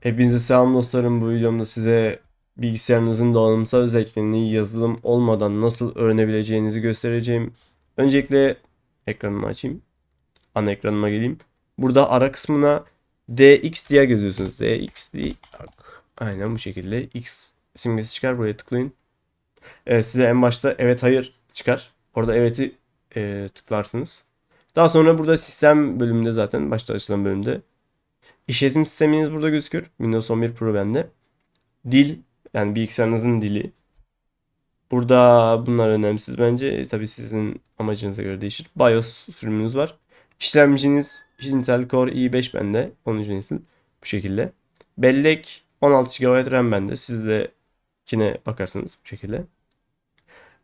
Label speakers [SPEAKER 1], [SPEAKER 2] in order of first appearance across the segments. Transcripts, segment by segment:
[SPEAKER 1] Hepinize selam dostlarım. Bu videomda size bilgisayarınızın donanımsal özelliklerini yazılım olmadan nasıl öğrenebileceğinizi göstereceğim. Öncelikle ekranımı açayım. Ana ekranıma geleyim. Burada ara kısmına DX diye yazıyorsunuz. DX diye. Aynen bu şekilde. X simgesi çıkar. Buraya tıklayın. Evet, size en başta evet hayır çıkar. Orada evet'i e, tıklarsınız. Daha sonra burada sistem bölümünde zaten başta açılan bölümde İşletim sisteminiz burada gözüküyor. Windows 11 Pro bende. Dil yani bilgisayarınızın dili. Burada bunlar önemsiz bence. E, tabii sizin amacınıza göre değişir. BIOS sürümünüz var. İşlemciniz Intel Core i5 bende. 10. nesil. Bu şekilde. Bellek 16 GB RAM bende. Siz de yine bakarsınız bu şekilde.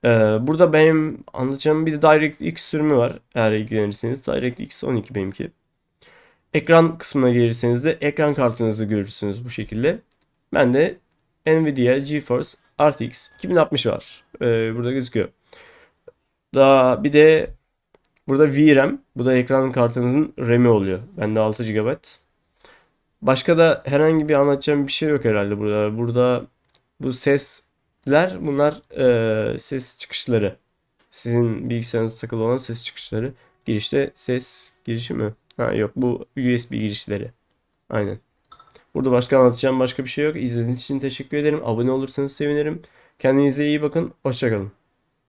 [SPEAKER 1] Ee, burada benim anlatacağım bir de DirectX sürümü var. Eğer ilgilenirseniz DirectX 12 benimki. Ekran kısmına gelirseniz de ekran kartınızı görürsünüz bu şekilde. Ben de Nvidia GeForce RTX 2060 var. Ee, burada gözüküyor. Daha bir de burada VRAM. Bu da ekran kartınızın RAM'i oluyor. Bende 6 GB. Başka da herhangi bir anlatacağım bir şey yok herhalde burada. Burada bu sesler bunlar e, ses çıkışları. Sizin bilgisayarınızda takılı olan ses çıkışları. Girişte ses girişi mi? Ha yok bu USB girişleri. Aynen. Burada başka anlatacağım başka bir şey yok. İzlediğiniz için teşekkür ederim. Abone olursanız sevinirim. Kendinize iyi bakın. Hoşçakalın.